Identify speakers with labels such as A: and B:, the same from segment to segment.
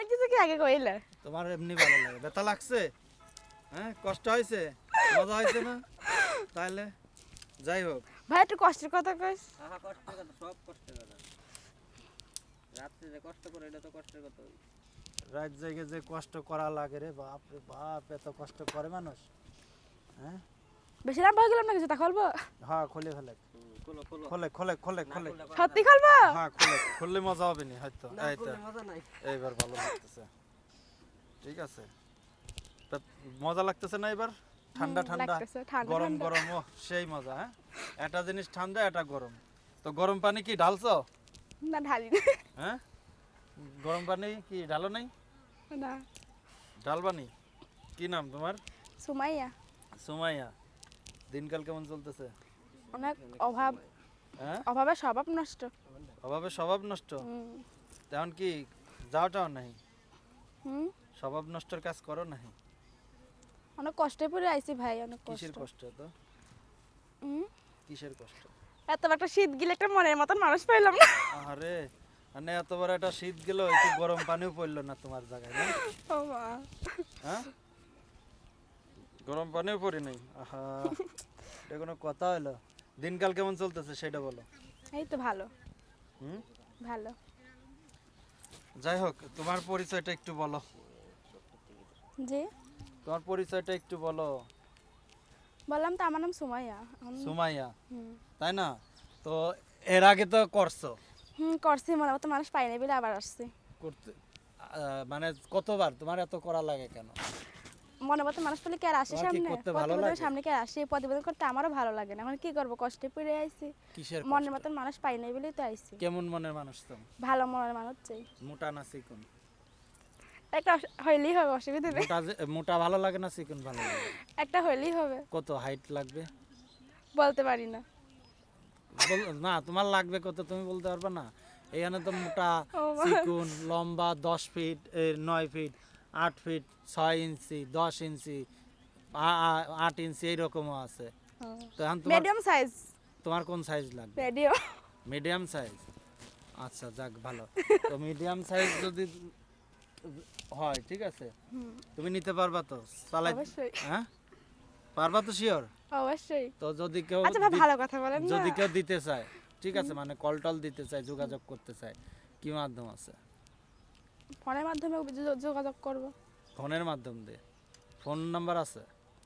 A: অনেক কিছু কি আগে কইলে?
B: তোমার এমনি ভালো লাগে। ব্যথা লাগছে? হ্যাঁ কষ্ট হয়েছে? মজা হয়েছে না? তাহলে যাই হোক।
A: ভাই একটু কষ্টের কথা কইস।
C: আহা কষ্টের কথা সব কষ্টের কথা। রাত্রে যে কষ্ট করে এটা তো কষ্টের কথা
B: রাত জেগে যে কষ্ট করা লাগে রে বাপ রে বাপ এত কষ্ট করে মানুষ। হ্যাঁ?
A: বেশি রাম গেলাম না কিছু তা খুলবো?
B: হ্যাঁ খুলে ফেলে।
C: খোলো খোলো।
B: খোলে খোলে
A: সত্যি খুলবো?
B: হ্যাঁ খুলে খুললে মজা হবে নি হয়তো।
C: না। না
B: এই তো। এইবার ভালো লাগতেছে। ঠিক আছে। তা মজা লাগতেছে না এবার? ঠান্ডা ঠান্ডা। গরম গরম ও সেই মজা হ্যাঁ? একটা জিনিস ঠান্ডা এটা গরম। তো গরম পানি কি ঢালছো?
A: না ঢালি না।
B: হ্যাঁ? গরম পানি কি ঢালো নাই?
A: না।
B: ঢালবানি কি নাম তোমার?
A: সুমাইয়া।
B: সুমাইয়া। দিনকাল কেমন চলতেছে?
A: অনেক অভাব।
B: হ্যাঁ?
A: অভাবে স্বভাব নষ্ট।
B: অভাবে স্বভাব নষ্ট? তেমন কি যাওয়াটাও নাই?
A: হুম?
B: স্বভাব নষ্টের কাজ করো নাই?
A: অনেক কষ্টে পড়ে আইছি ভাই অনেক কষ্ট।
B: কিসের
A: কষ্ট
B: তো
A: হুম?
B: কিসের কষ্ট?
A: এত একটা শীত গিলে একটা মনের মতন মানুষ পাইলাম না।
B: আরে মানে এত বড় একটা শীত গেল একটু গরম পানিও পড়ল না তোমার জায়গায় না?
A: ও মা।
B: হ্যাঁ? গরম পানিও পড়ি নাই। আহা। এটা কোনো কথা হলো? দিনকাল কেমন চলতেছে সেটা বলো।
A: এই তো ভালো।
B: হুম?
A: ভালো।
B: যাই হোক তোমার পরিচয়টা একটু বলো।
A: জি
B: তোমার পরিচয়টা একটু বলো।
A: বললাম তো আমার নাম সুমাইয়া। আমি-
B: সুমাইয়া।
A: হুম।
B: তাই না? তো এর আগে তো করছ?
A: হুম করছি মনে মতো মানুষ পাই না বলে আবার আসছি।
B: করতে আহ, মানে কতবার? তোমার এত করা লাগে কেন?
A: মনে মতো মানুষ পেলে কি আর আসে সামনে? প্রতিবেদনের সামনে কি আর আসে? প্রতিবেদন করতে আমারও ভালো লাগে না। এখন কি করব? কষ্টে পড়ে আইছি। মনের মতন মানুষ পাই নাই বলেই তো আইছি।
B: কেমন মনের মানুষ তো?
A: ভালো মনের মানুষ চাই।
B: মোটা না চিকন?
A: একটা হইলেই হবে অসুবিধা নেই।
B: মোটা ভালো লাগে না চিকন ভালো লাগে?
A: একটা হইলেই হবে।
B: কত হাইট লাগবে?
A: বলতে পারি না।
B: না তোমার লাগবে কত তুমি বলতে পারবে না। এখানে তো মোটা চিকুন লম্বা দশ ফিট নয় ফিট আট ফিট ছয় ইঞ্চি দশ ইঞ্চি আট ইঞ্চি এইরকমও আছে। তো এখন
A: মিডিয়াম সাইজ?
B: তোমার কোন সাইজ লাগবে?
A: Radio
B: medium size? আচ্ছা যাক ভালো। তো মিডিয়াম সাইজ যদি হয় ঠিক আছে? তুমি নিতে পারবা তো? চালাই হ্যাঁ? পারবা তো শিওর
A: অবশ্যই।
B: তো যদি কেউ
A: আচ্ছা ভালো কথা বলেন
B: যদি কেউ দিতে চায় ঠিক আছে? মানে কল টল দিতে চায় যোগাযোগ করতে চায় কি মাধ্যম আছে?
A: ফোনের মাধ্যমে যো- যোগাযোগ করব।
B: ফোনের মাধ্যম দিয়ে? ফোন নাম্বার আছে?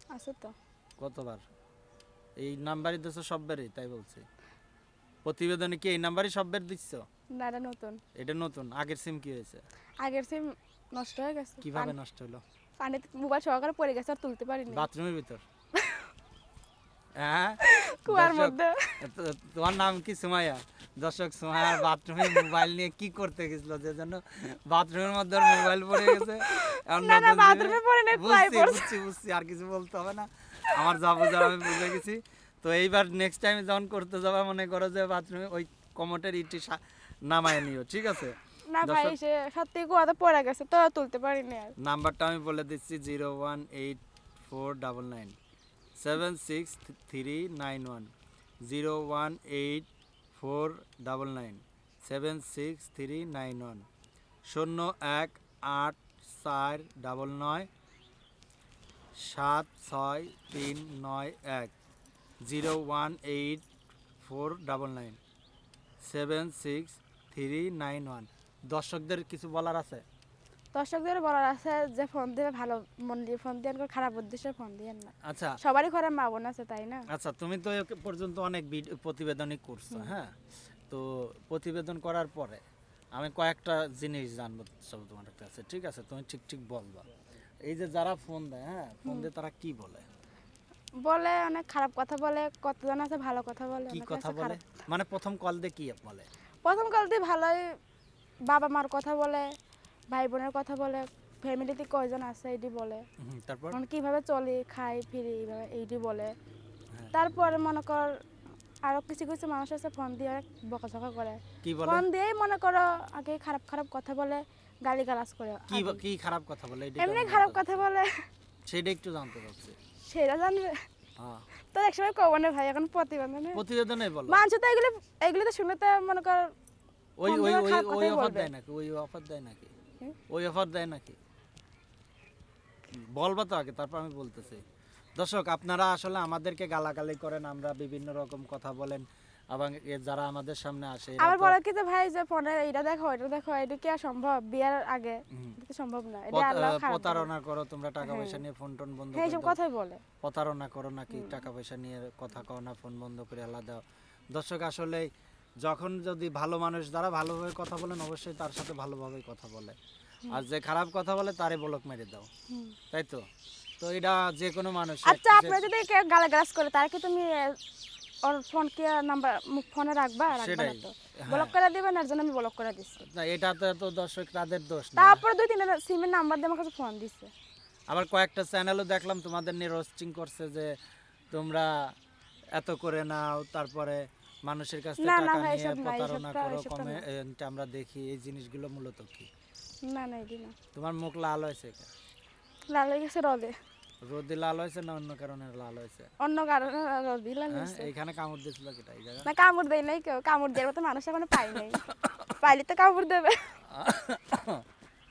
A: আছে তো।
B: কতবার? এই নাম্বারই দিচ্ছ সববারই তাই বলছি। প্রতিবেদনে কি এই নাম্বারই সববার দিচ্ছ?
A: না এটা নতুন।
B: এটা নতুন আগের সিম কি হয়েছে?
A: আগের সিম নষ্ট হয়ে গেছে।
B: কীভাবে নষ্ট হলো?
A: পানিতে মোবাইল সহকারে পড়ে গেছে আর তুলতে পারিনি।
B: বাথরুমের ভিতর? হ্যাঁ?
A: কুয়ার মধ্যে।
B: তোমার নাম কি সুমাইয়া? দর্শক সুমাইয়া বাথরুমে মোবাইল নিয়ে কি করতে গেছিল যে জন্য বাথরুমের মধ্যে মোবাইল পড়ে গেছে?
A: না, না,
B: জিনিস-
A: পড়ে নাই,
B: বুঝছি বুঝছি বুঝছি আর কিছু বলতে হবে না। আমার যা বুঝার আমি বুঝে গেছি। তো এইবার নেক্সট টাইম যখন করতে যাবা মনে করো যে বাথরুমে ওই কমোটের ইটি নামায় নিও ঠিক আছে?
A: না ভাই সে সত্যি কুয়াতে পড়ে গেছে তো তুলতে পারিনি আর।
B: নাম্বারটা আমি বলে দিচ্ছি zero one eight four double nine. Seven six three nine one zero one eight four double nine seven six three nine one শূন্য এক আট চার ডাবল নয় সাত ছয় তিন নয় এক zero one eight four double nine seven six three nine one দর্শকদের কিছু বলার আছে?
A: দর্শকদের বলার আছে যে ফোন দেবে ভালো মন দিয়ে ফোন দিয়ে খারাপ উদ্দেশ্যে ফোন দিয়ে না।
B: আচ্ছা।
A: সবারই ঘরে মা বোন আছে তাই না?
B: আচ্ছা তুমি তো পর্যন্ত অনেক প্রতিবেদনই করছ হ্যাঁ? তো প্রতিবেদন করার পরে আমি কয়েকটা জিনিস জানব সব তোমার কাছে ঠিক আছে? তুমি ঠিক ঠিক বলবা। এই যে যারা ফোন দেয় হ্যাঁ ফোন দিয়ে তারা কি বলে?
A: বলে অনেক খারাপ কথা বলে কতজন আছে ভালো কথা বলে
B: কি কথা বলে? মানে প্রথম কল দিয়ে কি বলে?
A: প্রথম কল দিয়ে ভালোই বাবা মার কথা বলে ভাই বোনের কথা বলে ফ্যামিলিতে কয়জন আছে এটি বলে?
B: তারপর?
A: মানে কীভাবে চলি খাই ফিরি এইভাবে এইটি বলে।
B: হ্যাঁ।
A: তারপরে মনে কর আরও কিছু কিছু মানুষ আছে ফোন দিয়ে অনেক বকাঝকা করে।
B: কি বলে?
A: ফোন দিয়েই মনে করো আগে খারাপ খারাপ কথা বলে গালি গালাজ করে।
B: কি কি খারাপ কথা বলে?
A: এমনি খারাপ কথা বলে?
B: সেটা একটু জানতে চাচ্ছি।
A: সেটা জানবে।
B: হ্যাঁ।
A: তো একসময় কব না ভাই এখন প্রতিবেদনে।
B: প্রতিবেদনে বলো।
A: মানুষ তো এগুলো এগুলো তো শুনে তো মনে কর
B: ওই ওই ওই ওই অফার দেয় নাকি? ওই অফার দেয় নাকি?
A: হুম?
B: ওই অফার দেয় নাকি? বলবা তো আগে তারপর আমি বলতেছি। দর্শক আপনারা আসলে আমাদেরকে গালাগালি করেন আমরা বিভিন্ন রকম কথা বলেন এবং যারা আমাদের সামনে আসে
A: আবার
B: তো-
A: বলে কি যে ভাই যে ফোনে এটা দেখো এটা দেখো এটা কি সম্ভব? বিয়ার আগে সম্ভব না এটা আল্লাহ খারাপ
B: প্রতারণা করো তোমরা টাকা পয়সা নিয়ে ফোন টোন বন্ধ
A: হ্যাঁ
B: করে
A: এইসব কথাই বলে।
B: প্রতারণা করো নাকি টাকা পয়সা নিয়ে কথা কও না ফোন বন্ধ করে আল্লাহ দাও। দর্শক আসলে যখন যদি ভালো মানুষ যারা ভালোভাবে কথা বলেন অবশ্যই তার সাথে ভালোভাবে কথা বলে। আর যে খারাপ কথা বলে তারে বলক মেরে দাও। তাই তো? তো এটা যে কোনো মানুষ
A: আচ্ছা আপনার যদি গালাগালাজ করে তার কি তুমি ওর ফোন কি নাম্বার ফোনে রাখবা? রাখবা না তো?
B: হ্যাঁ।
A: ব্লক করে দিবেন আর জন্য আমি ব্লক করে দিচ্ছি
B: না এটা তো তো দর্শক তাদের দোষ না।
A: তারপরে দুই তিনটা সিমের নাম্বার দিয়ে আমার কাছে ফোন দিচ্ছে
B: আবার কয়েকটা চ্যানেলও দেখলাম তোমাদের নিয়ে রোস্টিং করছে যে তোমরা এত করে নাও তারপরে মানুষের কাছ থেকে টাকা নিয়ে প্রতারণা করো
A: না।
B: কমেন্ট আমরা দেখি এই জিনিসগুলো মূলত কি?
A: না না এটি না।
B: তোমার মুখ লাল হয়েছে
A: লাল হয়ে গেছে রদে।
B: রোদে লাল হয়েছে না অন্য কারণে লাল হয়েছে?
A: অন্য কারণে রদি লাল
B: হ্যাঁ
A: হয়েছে।
B: এইখানে কামড় দিয়েছিল কেটা এই জায়গা
A: না কামড় দেয় নাই কেউ। কামড় দেওয়ার মতো মানুষ এখনও পাই নাই। পাইলে তো কামড় দেবে।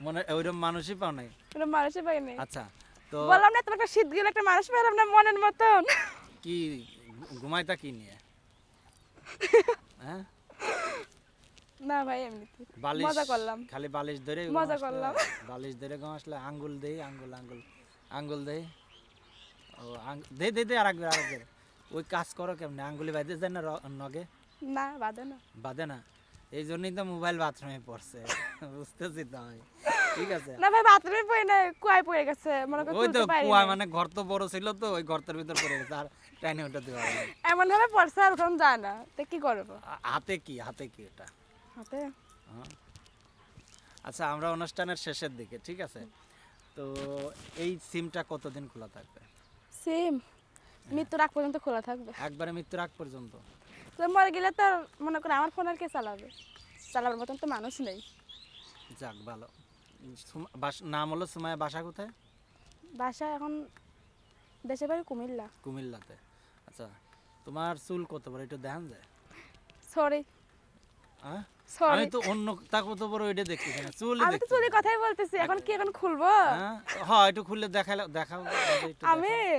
B: মনে ওইরকম মানুষই পাও নাই?
A: কোনো মানুষই পাই নাই।
B: আচ্ছা তো
A: বললাম না তোমার শীত গেলে একটা মানুষ পেলাম না মনের মতন।
B: কি ঘুমাইতা কি নিয়ে? হ্যাঁ
A: না ভাই এমনিতে।
B: বালিশ
A: মজা করলাম।
B: খালি বালিশ ধরে
A: মজা করলাম।
B: বালিশ ধরে আঙ্গুল দেই আঙ্গুল আঙ্গুল আঙ্গুল দেই। ও দে দে দে আরেকবার আরেকবার। ওই কাজ করো কেমনে? আঙ্গুলি বাইতে যায় না নগে?
A: না বাদে না।
B: বাদে না? এই জন্যই তো মোবাইল বাথরুমে পড়ছে। বুঝতেছি তো আমি। ঠিক আছে।
A: না ভাই বাথরুমে পড়ে না কুয়ায় পড়ে গেছে মনে করো
B: ওই তো কুয়া মানে ঘর তো বড় ছিল তো ওই গর্তের ভিতর পড়ে গেছে আর টাইনে পারে
A: এমন ভাবে পড়ছে আর ওখানে যায় না। তো কি করব?
B: হাতে কি হাতে কি এটা?
A: হাতে?
B: হ্যাঁ। আচ্ছা আমরা অনুষ্ঠানের শেষের দিকে ঠিক আছে? তো এই সিমটা কতদিন খোলা থাকবে?
A: সিম? মৃত্যুর আগ পর্যন্ত খোলা থাকবে।
B: একবারে মৃত্যুর আগ পর্যন্ত?
A: তো মরে গেলে তো মনে করো আমার ফোন আর কে চালাবে? চালাবার মতন তো মানুষ নেই।
B: যাক ভালো। নাম হলো সুমায়া বাসা কোথায়?
A: বাসা এখন দেশের বাড়ি কুমিল্লা।
B: কুমিল্লাতে। আচ্ছা তোমার চুল কত বড়? একটু দেখান যায়।
A: সরি
B: হ্যাঁ? আমি তো অন্য তা কত বড় ওইটা দেখতেছি না চুল
A: আমি তো চুরি কথাই বলতেছি এখন কি এখন খুলবো?
B: হ্যাঁ হ্যাঁ একটু খুললে দেখাও
A: আমি?
B: দেখাও। হ্যাঁ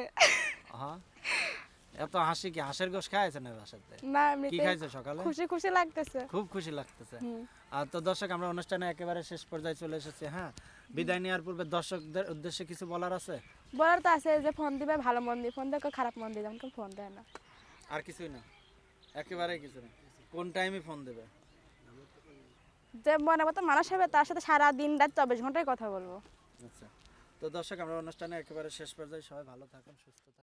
B: এত হাসি কি হাঁসের গোশ খাইছে না বাসাতে?
A: না
B: কি খাইছে সকালে?
A: খুশি খুশি লাগতেছে।
B: খুব খুশি লাগতেছে। আর তো দর্শক আমরা অনুষ্ঠানে একেবারে শেষ পর্যায়ে চলে এসেছি হ্যাঁ? বিদায় নেওয়ার পূর্বে দর্শকদের উদ্দেশ্যে কিছু বলার আছে?
A: বলার তো আছে যে ফোন দিবে ভালো মন দিয়ে ফোন কেউ খারাপ মন দিয়ে যেমন ফোন দেয় না।
B: আর কিছুই না। একেবারেই কিছু না। কোন টাইমে ফোন দেবে?
A: যে মনে মতো মানুষ হবে তার সাথে সারা দিন রাত চব্বিশ ঘন্টায় কথা বলব।
B: আচ্ছা। তো দর্শক আমরা অনুষ্ঠানে একেবারে শেষ পর্যায়ে সবাই ভালো থাকুন সুস্থ থাকুন।